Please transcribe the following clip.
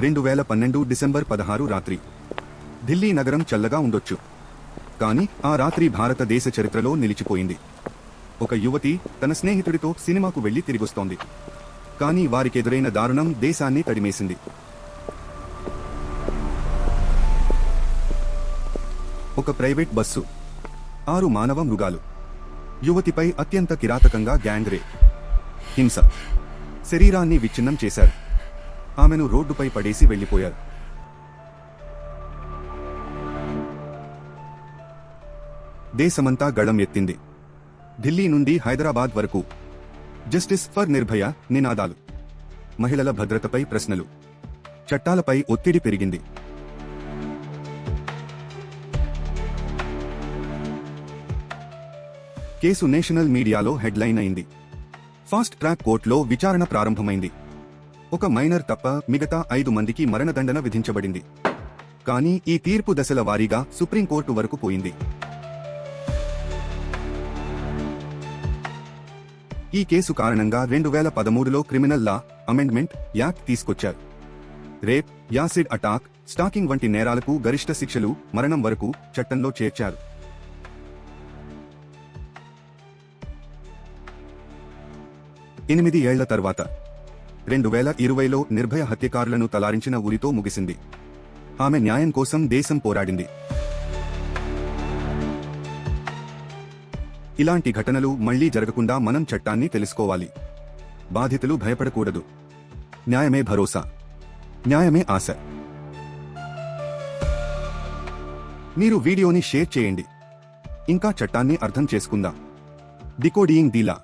రెండు వేల పన్నెండు డిసెంబర్ పదహారు రాత్రి. ఢిల్లీ నగరం చల్లగా ఉండొచ్చు. కానీ ఆ రాత్రి భారతదేశ చరిత్రలో నిలిచిపోయింది. ఒక యువతి తన స్నేహితుడితో సినిమాకు వెళ్ళి తిరిగొస్తోంది. కానీ వారికెదురైన దారుణం దేశాన్ని తడిమేసింది. ఒక ప్రైవేట్ బస్సు. ఆరు మానవ మృగాలు. యువతిపై అత్యంత కిరాతకంగా గ్యాంగ్ హింస. శరీరాన్ని విచ్ఛిన్నం చేశారు. ఆమెను రోడ్డుపై పడేసి వెళ్ళిపోయారు దేశమంతా గళం ఎత్తింది. ఢిల్లీ నుండి హైదరాబాద్ వరకు జస్టిస్ ఫర్ నిర్భయ నినాదాలు మహిళల భద్రతపై ప్రశ్నలు చట్టాలపై ఒత్తిడి పెరిగింది. కేసు నేషనల్ మీడియాలో హెడ్లైన్ అయింది. ఫాస్ట్ ట్రాక్ కోర్టులో విచారణ ప్రారంభమైంది. ఒక మైనర్ తప్ప మిగతా ఐదు మందికి మరణదండన విధించబడింది. కానీ ఈ తీర్పు దశల వారీగా సుప్రీంకోర్టు వరకు పోయింది. ఈ కేసు కారణంగా రెండు వేల పదమూడులో క్రిమినల్ లా అమెండ్మెంట్ యాక్ట్ తీసుకొచ్చారు. రేప్ యాసిడ్ అటాక్ స్టాకింగ్ వంటి నేరాలకు గరిష్ట శిక్షలు మరణం వరకు చట్టంలో చేర్చారు. ఎనిమిది ఏళ్ళ తర్వాత రెండు వేల ఇరవైలో నిర్భయ హత్యకారులను తలారించిన ఉరితో ముగిసింది. ఆమె న్యాయం కోసం దేశం పోరాడింది. ఇలాంటి ఘటనలు మళ్ళీ జరగకుండా మనం చట్టాన్ని తెలుసుకోవాలి. బాధితులు భయపడకూడదు. న్యాయమే భరోసా. న్యాయమే ఆశ. మీరు వీడియోని షేర్ చేయండి. ఇంకా చట్టాన్ని అర్థం చేసుకుందాం. డికోడియింగ్ దీలా